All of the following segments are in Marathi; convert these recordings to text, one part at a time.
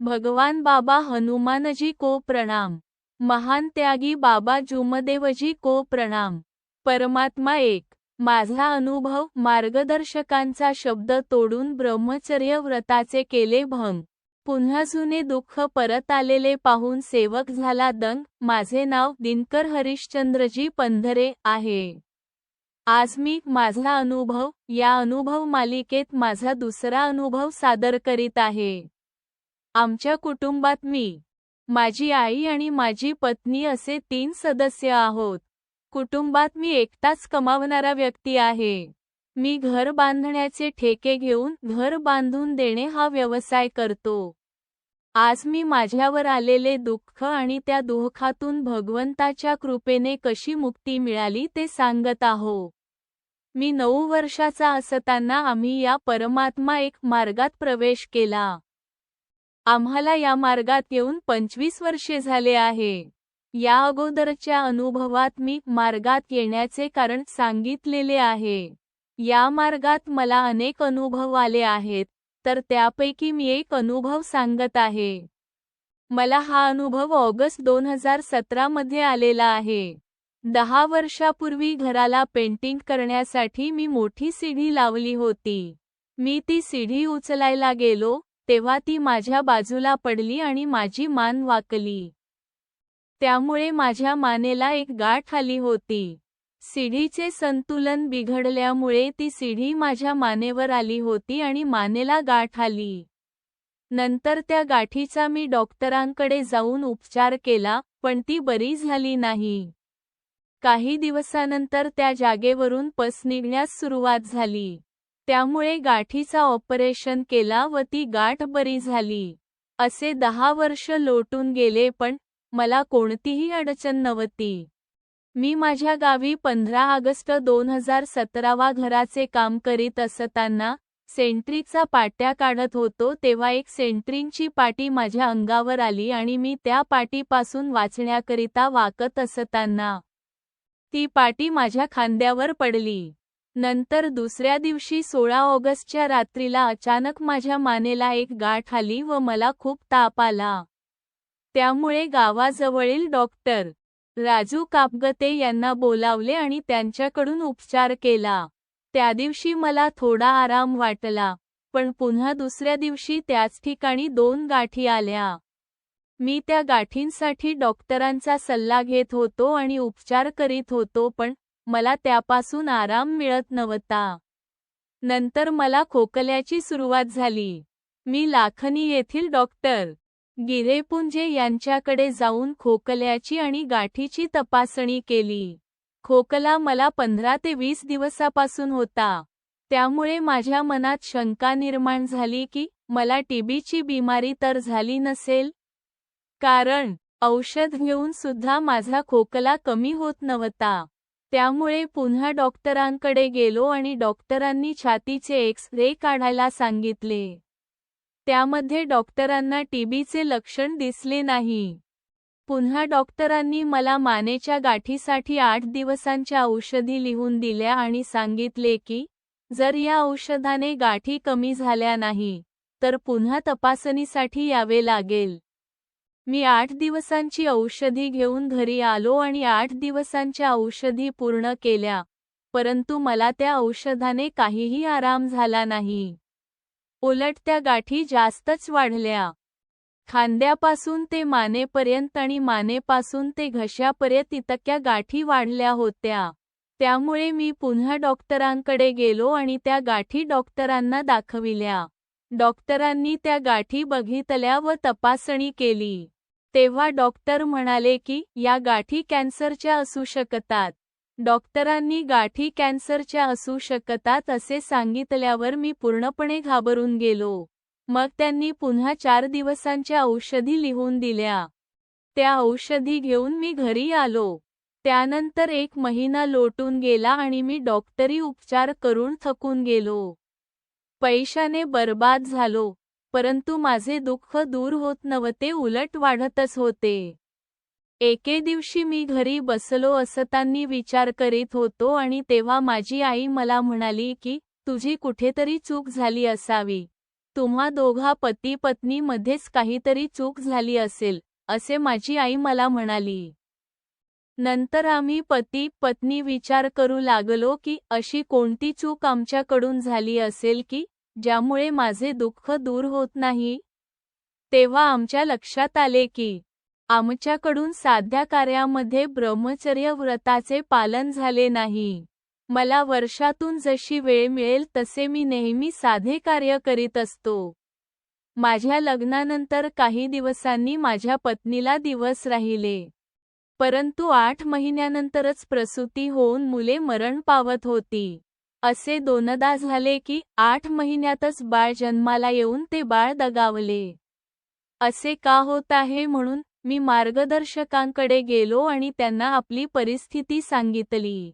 भगवान बाबा हनुमानजी को प्रणाम. महान त्यागी बाबा जुमदेवजी को प्रणाम. परमात्मा एक माझा अनुभव मार्गदर्शकांचा शब्द तोडून ब्रह्मचर्य व्रताचे केले भंग. पुन्हा जुने दुःख परत आलेले पाहून सेवक झाला दंग. माझे नाव दिनकर हरिश्चंद्रजी पंधरे आहे. आज मी माझा अनुभव या अनुभव मालिकेत माझा दुसरा अनुभव सादर करीत आहे. आमच्या कुटुंबात मी माझी आई आणि माझी पत्नी असे तीन सदस्य आहोत. कुटुंबात मी एकटाच कमावणारा व्यक्ती आहे. मी घर बांधण्याचे ठेके घेऊन घर बांधून देणे हा व्यवसाय करतो. आज मी माझ्यावर आलेले दुःख आणि त्या दुःखातून भगवंताच्या कृपेने कशी मुक्ती मिळाली ते सांगत आहो. मी नऊ वर्षाचा असताना आम्ही या परमात्मा एक मार्गात प्रवेश केला. आम्हाला या मार्गात येऊन पंचवीस वर्षे झाले आहे. या अगोदरच्या अनुभवात मी मार्गात येण्याचे कारण सांगितलेले आहे. या मार्गात मला अनेक अनुभव आले आहेत तर त्यापैकी मी एक अनुभव सांगत आहे. मला हा अनुभव ऑगस्ट दोन हजार सतरा मध्ये आलेला आहे. दहा वर्षापूर्वी घराला पेंटिंग करण्यासाठी मी मोठी सीढी लावली होती. मी ती सीढी उचलायला गेलो तेव्हा ती माझ्या बाजूला पडली आणि माझी मान वाकली. त्यामुळे माझ्या मानेला एक गाठ आली होती. सिढीचे संतुलन बिघडल्यामुळे ती सीढी माझ्या मानेवर आली होती आणि मानेला गाठ आली. नंतर त्या गाठीचा मी डॉक्टरांकडे जाऊन उपचार केला पण ती बरी झाली नाही. काही दिवसानंतर त्या जागेवरून पस निघण्यास सुरुवात झाली. त्यामुळे गाठीचा ऑपरेशन केला व ती गाठ बरी झाली. असे दहा वर्ष लोटून गेले पण मला कोणतीही अडचण नव्हती. मी माझ्या गावी पंधरा ऑगस्ट दोन हजार सतरावा घराचे काम करीत असताना सेंट्रिकचा पाट्या काढत होतो तेव्हा एक सेंट्रिंगची पाटी माझ्या अंगावर आली आणि मी त्या पाटीपासून वाचण्याकरिता वाकत असताना ती पाटी माझ्या खांद्यावर पडली. नंतर दुसऱ्या दिवशी सोळा ऑगस्टच्या रात्रीला अचानक माझ्या मानेला एक गाठ आली व मला खूप ताप आला. त्यामुळे गावाजवळील डॉक्टर राजू कापगते यांना बोलावले आणि त्यांच्याकडून उपचार केला. त्या दिवशी मला थोडा आराम वाटला पण पुन्हा दुसऱ्या दिवशी त्याच ठिकाणी दोन गाठी आल्या. मी त्या गाठींसाठी डॉक्टरांचा सल्ला घेत होतो आणि उपचार करीत होतो पण मला त्यापासून आराम मिळत नव्हता. नंतर मला खोकल्याची सुरुवात झाली. मी लाखनी येथील डॉक्टर गिरेपुंजे यांच्याकडे जाऊन खोकल्याची आणि गाठीची तपासणी केली. खोकला मला पंधरा ते वीस दिवसापासून होता. त्यामुळे माझ्या मनात शंका निर्माण झाली की मला टीबीची बिमारी तर झाली नसेल? कारण औषध घेऊन सुद्धा माझा खोकला कमी होत नव्हता. त्यामुळे पुन्हा डॉक्टरांकडे गेलो आणि डॉक्टरांनी छातीचे एक्स रे काढायला सांगितले. त्यामध्ये डॉक्टरांना टीबीचे लक्षण दिसले नाही. पुन्हा डॉक्टरांनी मला मानेच्या गाठीसाठी आठ दिवसांच्या औषधी लिहून दिल्या आणि सांगितले की जर या औषधाने गाठी कमी झाल्या नाही तर पुन्हा तपासणीसाठी यावे लागेल. मी आठ दिवसांची औषधी घेऊन घरी आलो आणि आठ दिवसांच्या औषधी पूर्ण केल्या परंतु मला त्या औषधाने काहीही आराम झाला नाही. उलट त्या गाठी जास्तच वाढल्या. खांद्यापासून ते मानेपर्यंत आणि मानेपासून ते घशापर्यंत इतक्या गाठी वाढल्या होत्या. त्यामुळे मी पुन्हा डॉक्टरांकडे गेलो आणि त्या गाठी डॉक्टरांना दाखविल्या. डॉक्टरांनी त्या गाठी बघितल्या व तपासणी केली. तेव्हा डॉक्टर म्हणाले की या गाठी कॅन्सरच्या असू शकतात. डॉक्टरांनी गाठी कॅन्सरच्या असू शकतात असे सांगितल्यावर मी पूर्णपणे घाबरून गेलो. मग त्यांनी पुन्हा चार दिवसांच्या औषधी लिहून दिल्या. त्या औषधी घेऊन मी घरी आलो. त्यानंतर एक महिना लोटून गेला आणि मी डॉक्टरी उपचार करून थकून गेलो. पैशाने बर्बाद झालो. परंतु माझे दुःख दूर होत नव्हते उलट वाढतच होते. एके दिवशी मी घरी बसलो असताना विचार करीत होतो आणि तेव्हा माझी आई मला म्हणाली की तुझी कुठेतरी चूक झाली असावी. तुम्हा दोघा पती पत्नी मध्येच काहीतरी चूक झाली असेल असे माझी आई मला म्हणाली. नंतर आम्ही पती पत्नी विचार करू लागलो की अशी कोणती चूक आमच्याकडून झाली असेल की ज्यामुळे माझे दुःख दूर होत नाही. तेव्हा आमच्या लक्षात आले की आमच्याकडून साध्या कार्यामध्ये ब्रह्मचर्य व्रताचे पालन झाले नाही. मला वर्षातून जशी वेळ मिळेल तसे मी नेहमी साधे कार्य करीत असतो. माझ्या लग्नानंतर काही दिवसांनी माझ्या पत्नीला दिवस राहिले. परंतु आठ महिन्यानंतरच प्रसूती होऊन मुले मरण पावत होती. असे दोनदा झाले की आठ महिन्यातच बाळ जन्माला येऊन ते बाळ दगावले. असे का होत आहे म्हणून मी मार्गदर्शकांकडे गेलो आणि त्यांना आपली परिस्थिती सांगितली.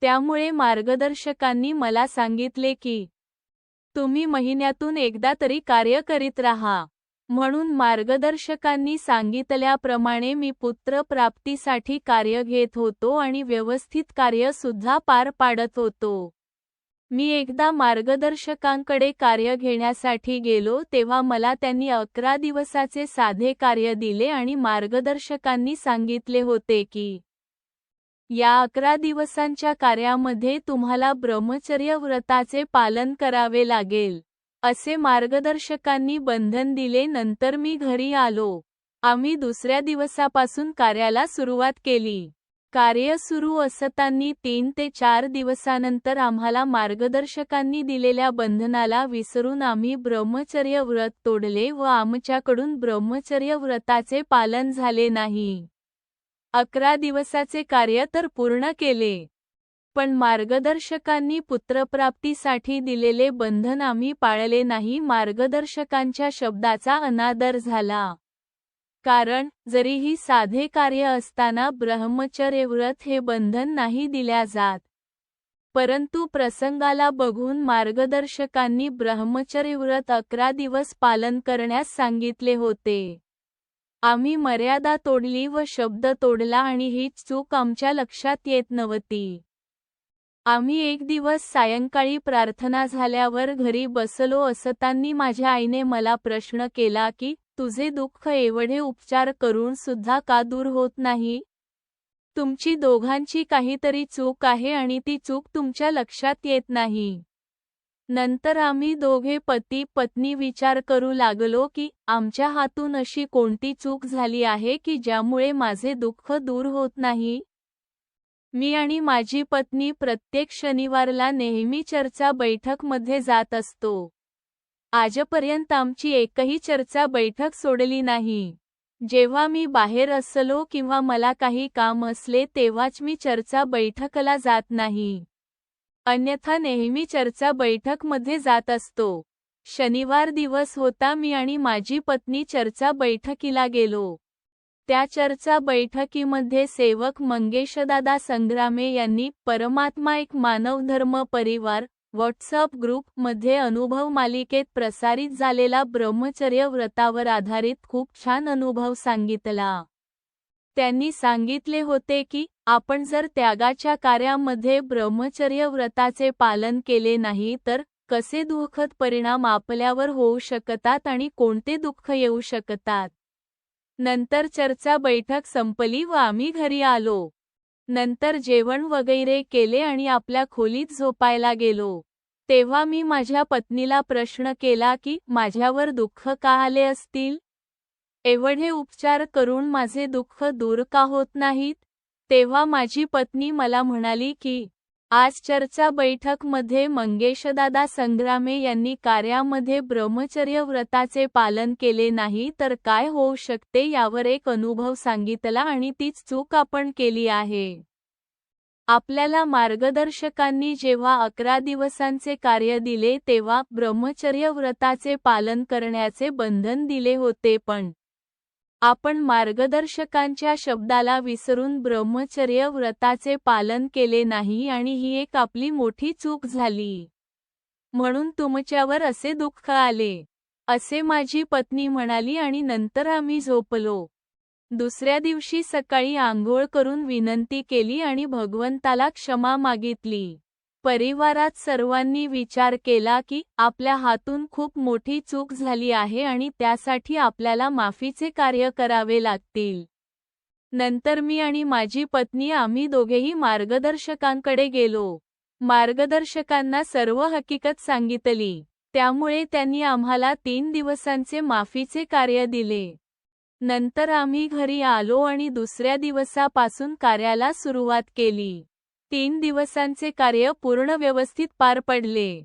त्यामुळे मार्गदर्शकांनी मला सांगितले की तुम्ही महिन्यातून एकदा तरी कार्य करीत राहा. म्हणून मार्गदर्शकांनी सांगितल्याप्रमाणे मी पुत्र प्राप्तीसाठी कार्य घेत होतो आणि व्यवस्थित कार्य सुद्धा पार पाडत होतो. मी एकदा मार्गदर्शकांकडे कार्य घेण्यासाठी गेलो तेव्हा मला त्यांनी अकरा दिवसाचे साधे कार्य दिले आणि मार्गदर्शकांनी सांगितले होते की या अकरा दिवसांच्या कार्यामध्ये तुम्हाला ब्रह्मचर्य व्रताचे पालन करावे लागेल. असे मार्गदर्शकांनी बंधन दिले नंतर मी घरी आलो. आम्ही दुसऱ्या दिवसापासून कार्याला सुरुवात केली. कार्य सुरू असताना तीन ते चार दिवसानंतर आम्हाला मार्गदर्शकांनी दिलेल्या बंधनाला विसरून आम्ही ब्रह्मचर्य व्रत तोडले व आमच्याकडून ब्रह्मचर्य व्रताचे पालन झाले नाही. अकरा दिवसाचे कार्य तर पूर्ण केले. पण मार्गदर्शकांनी पुत्रप्राप्तीसाठी दिलेले बंधन आम्ही पाळले नाही. मार्गदर्शकांच्या शब्दाचा अनादर झाला. कारण जरीही साधे कार्य असताना ब्रह्मचर्य व्रत हे बंधन नाही दिल्या जात. परंतु प्रसंगाला बघून मार्गदर्शकांनी ब्रह्मचर्य व्रत अकरा दिवस पालन करण्यास सांगितले होते. आम्ही मर्यादा तोडली व शब्द तोडला आणि हीच चूक आमच्या लक्षात येत नव्हती. आम्ही एक दिवस सायंकाळी प्रार्थना झाल्यावर घरी बसलो असताना माझ्या आईने मला प्रश्न केला की तुझे दुःख एवढे उपचार करून सुद्धा का दूर होत नाही? तुमची दोघांची काहीतरी चूक आहे आणि ती चूक तुमच्या लक्षात येत नाही. नंतर आम्ही दोघे पती पत्नी विचार करू लागलो की आमच्या हातून अशी कोणती चूक झाली आहे की ज्यामुळे माझे दुःख दूर होत नाही? मी आणि माझी पत्नी प्रत्येक शनिवारला नेहमी चर्चा बैठकमध्ये जात असतो. आजपर्यंत आमची एकही चर्चा बैठक सोडली नाही. जेव्हा मी बाहेर असलो किंवा मला काही काम असले तेव्हाच मी चर्चा बैठकला जात नाही. अन्यथा नेहमी चर्चा बैठकमध्ये जात असतो. शनिवार दिवस होता मी आणि माझी पत्नी चर्चा बैठकीला गेलो. त्या चर्चा बैठकीमध्ये सेवक मंगेशदादा संग्रामे यांनी परमात्मा एक मानवधर्म परिवार व्हॉट्सअप ग्रुपमध्ये अनुभव मालिकेत प्रसारित झालेला ब्रह्मचर्य व्रतावर आधारित खूप छान अनुभव सांगितला. त्यांनी सांगितले होते की आपण जर त्यागाच्या कार्यामध्ये ब्रह्मचर्य व्रताचे पालन केले नाही तर कसे दुःखद परिणाम आपल्यावर होऊ शकतात आणि कोणते दुःख येऊ शकतात? नंतर चर्चा बैठक संपली व आम्ही घरी आलो. नंतर जेवण वगैरे केले आणि आपल्या खोलीत झोपायला गेलो. तेव्हा मी माझ्या पत्नीला प्रश्न केला की माझ्यावर दुःख का आले असतील? एवढे उपचार करून माझे दुःख दूर का होत नाहीत? तेव्हा माझी पत्नी मला म्हणाली की आज चर्चा बैठकमध्ये मंगेशदादा संग्रामे यांनी कार्यामध्ये ब्रह्मचर्य व्रताचे पालन केले नाही तर काय होऊ शकते यावर एक अनुभव सांगितला आणि तीच चूक आपण केली आहे. आपल्याला मार्गदर्शकांनी जेव्हा अकरा दिवसांचे कार्य दिले तेव्हा ब्रह्मचर्य व्रताचे पालन करण्याचे बंधन दिले होते पण आपण मार्गदर्शकांच्या शब्दाला विसरून ब्रह्मचर्य व्रताचे पालन केले नाही आणि ही एक आपली मोठी चूक झाली. म्हणून तुमच्यावर असे दुःख आले. असे माझी पत्नी म्हणाली आणि नंतर आम्ही झोपलो. दुसऱ्या दिवशी सकाळी आंघोळ करून विनंती केली आणि भगवंताला क्षमा मागितली. परिवारात सर्वांनी विचार केला की आपल्या हातून खूप मोठी चूक झाली आहे आणि त्यासाठी आपल्याला माफीचे कार्य करावे लागतील. नंतर मी आणि माझी पत्नी आम्ही दोघेही मार्गदर्शकांकडे गेलो. मार्गदर्शकांना सर्व हकीकत सांगितली. त्यामुळे त्यांनी आम्हाला तीन दिवसांचे माफीचे कार्य दिले. नंतर आम्ही घरी आलो आणि दुसऱ्या दिवसापासून कार्याला सुरुवात केली. तीन दिवसांचे कार्य पूर्ण व्यवस्थित पार पडले.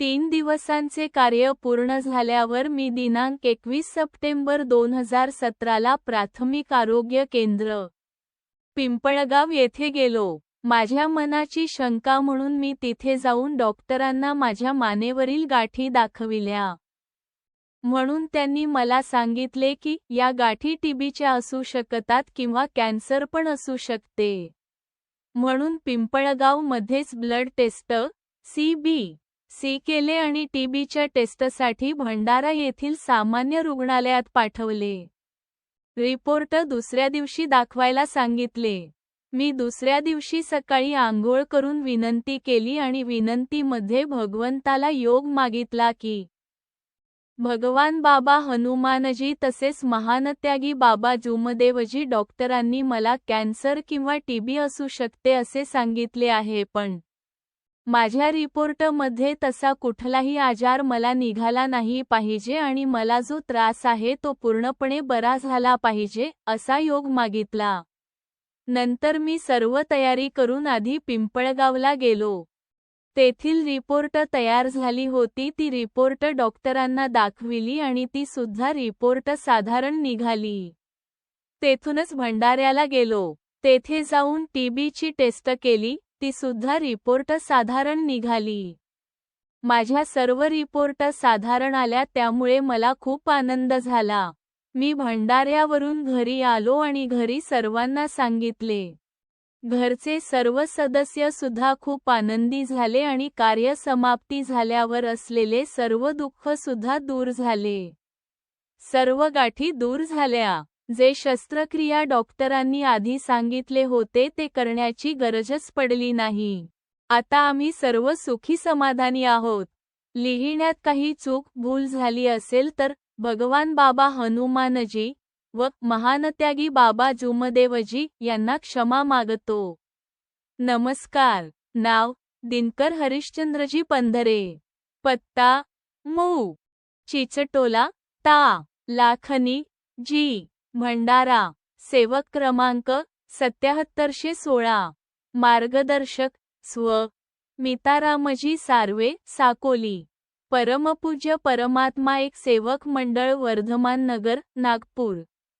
तीन दिवसांचे कार्य पूर्ण झाल्यावर मी दिनांक एकवीस सप्टेंबर दोन हजार सतराला प्राथमिक आरोग्य केंद्र पिंपळगाव येथे गेलो. माझ्या मनाची शंका म्हणून मी तिथे जाऊन डॉक्टरांना माझ्या मानेवरील गाठी दाखविल्या. म्हणून त्यांनी मला सांगितले की या गाठी टीबीच्या असू शकतात किंवा कॅन्सर पण असू शकते. म्हणून पिंपळगावमध्येच blood test C B C केले आणि टीबीच्या टेस्टसाठी भंडारा येथील सामान्य रुग्णालयात पाठवले. रिपोर्ट दुसऱ्या दिवशी दाखवायला सांगितले. मी दुसऱ्या दिवशी सकाळी आंघोळ करून विनंती केली आणि विनंतीमध्ये भगवंताला योग मागितला की भगवान बाबा हनुमानजी तसेच महानत्यागी बाबा जुमदेवजी डॉक्टरांनी मला कॅन्सर किंवा टीबी असू शकते असे सांगितले आहे पण माझ्या रिपोर्टमध्ये तसा कुठलाही आजार मला निघाला नाही पाहिजे आणि मला जो त्रास आहे तो पूर्णपणे बरा झाला पाहिजे असा योग मागितला. नंतर मी सर्व तयारी करून आधी पिंपळगावला गेलो. तेथील रिपोर्ट तयार झाली होती ती रिपोर्ट डॉक्टरांना दाखविली आणि ती सुद्धा रिपोर्ट साधारण निघाली. तेथूनच भंडाऱ्याला गेलो. तेथे जाऊन टीबीची टेस्ट केली ती सुद्धा रिपोर्ट साधारण निघाली. माझ्या सर्व रिपोर्ट साधारण आल्या त्यामुळे मला खूप आनंद झाला. मी भंडाऱ्यावरून घरी आलो आणि घरी सर्वांना सांगितले घरचे सर्व सदस्य सुद्धा खूप आनंदी झाले आणि कार्य समाप्ती झाल्यावर असलेले सर्व दुःख सुद्धा दूर झाले. सर्व गाठी दूर झाल्या. जे शस्त्रक्रिया डॉक्टरांनी आधी सांगितले होते ते करण्याची गरजच पडली नाही. आता आम्ही सर्व सुखी समाधानी आहोत. लिहिण्यात काही चूक भूल झाली असेल तर भगवान बाबा हनुमानजी व महानत्यागी बाबा जुमदेवजी यांना क्षमा मागतो. नमस्कार. नाव दिनकर हरिश्चंद्रजी पंधरे. पत्ता मऊ चिचटोला ता. लाखनी जी. भंडारा. सेवक क्रमांक सत्याहत्तरशे सोळा. मार्गदर्शक स्व. मितारामजी सार्वे साकोली. परमपूज्य परमात्मा एक सेवक मंडळ वर्धमान नगर नागपूर.